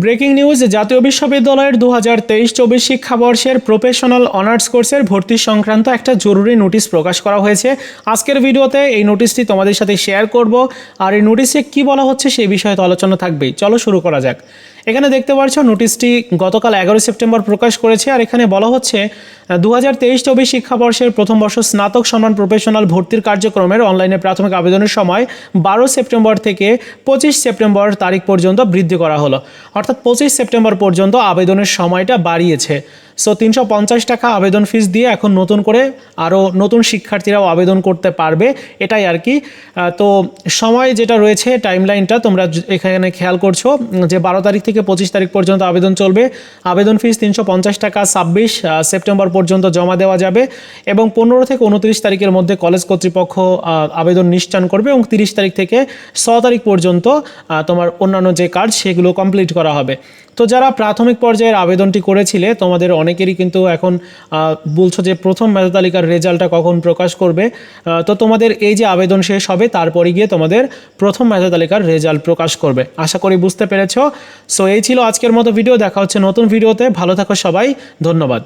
Breaking news, জাতীয় বিশ্ববিদ্যালয়ের দু হাজার তেইশ চব্বিশ শিক্ষাবর্ষের প্রফেশনাল অনার্স কোর্সের ভর্তি সংক্রান্ত একটা জরুরি নোটিশ প্রকাশ করা হয়েছে। আজকের ভিডিওতে এই নোটিশটি তোমাদের সাথে শেয়ার করব। আর এই নোটিশে কি বলা হচ্ছে সেই বিষয়ে তো আলোচনা থাকবেই। চলো শুরু করা যাক। এখানে দেখতে পাচ্ছ, নোটিশটি গতকাল এগারোই সেপ্টেম্বর প্রকাশ করেছে। আর এখানে বলা হচ্ছে দু হাজার তেইশ চব্বিশ শিক্ষাবর্ষের প্রথম বর্ষ স্নাতক সম্মান প্রফেশনাল ভর্তির কার্যক্রমের অনলাইনে প্রাথমিক আবেদনের সময় বারো সেপ্টেম্বর থেকে পঁচিশ সেপ্টেম্বর তারিখ পর্যন্ত বৃদ্ধি করা হলো। অর্থাৎ পঁচিশ সেপ্টেম্বর পর্যন্ত আবেদনের সময়টা বাড়িয়েছে। সো তিনশো পঞ্চাশ টাকা আবেদন ফিস দিয়ে এখন নতুন করে আরও নতুন শিক্ষার্থীরাও আবেদন করতে পারবে। এটাই আর কি। তো সময় যেটা রয়েছে টাইমলাইনটা তোমরা এখানে খেয়াল করছ যে বারো তারিখ থেকে পঁচিশ তারিখ পর্যন্ত আবেদন চলবে। আবেদন ফিস তিনশো পঞ্চাশ টাকা, ছাব্বিশ সেপ্টেম্বর পর্যন্ত জমা দেওয়া যাবে এবং পনেরো থেকে উনত্রিশ তারিখের মধ্যে কলেজ কর্তৃপক্ষ আবেদন নিশ্চান করবে এবং তিরিশ তারিখ থেকে ছ তারিখ পর্যন্ত তোমার অন্যান্য যে কাজ সেগুলো কমপ্লিট করা হবে। তো যারা প্রাথমিক পর্যায়ের আবেদনটি করেছিলে, তোমাদের অনেকেরই কিন্তু এখন বলছো যে প্রথম মেধা তালিকার রেজাল্টটা কখন প্রকাশ করবে তো তোমাদের এই যে আবেদন শেষ হবে, তারপরে গিয়ে তোমাদের প্রথম মেধা তালিকার রেজাল্ট প্রকাশ করবে। আশা করি বুঝতে পেরেছ। সো এই ছিল আজকের মতো ভিডিও, দেখা হচ্ছে নতুন ভিডিওতে। ভালো থাকো সবাই, ধন্যবাদ।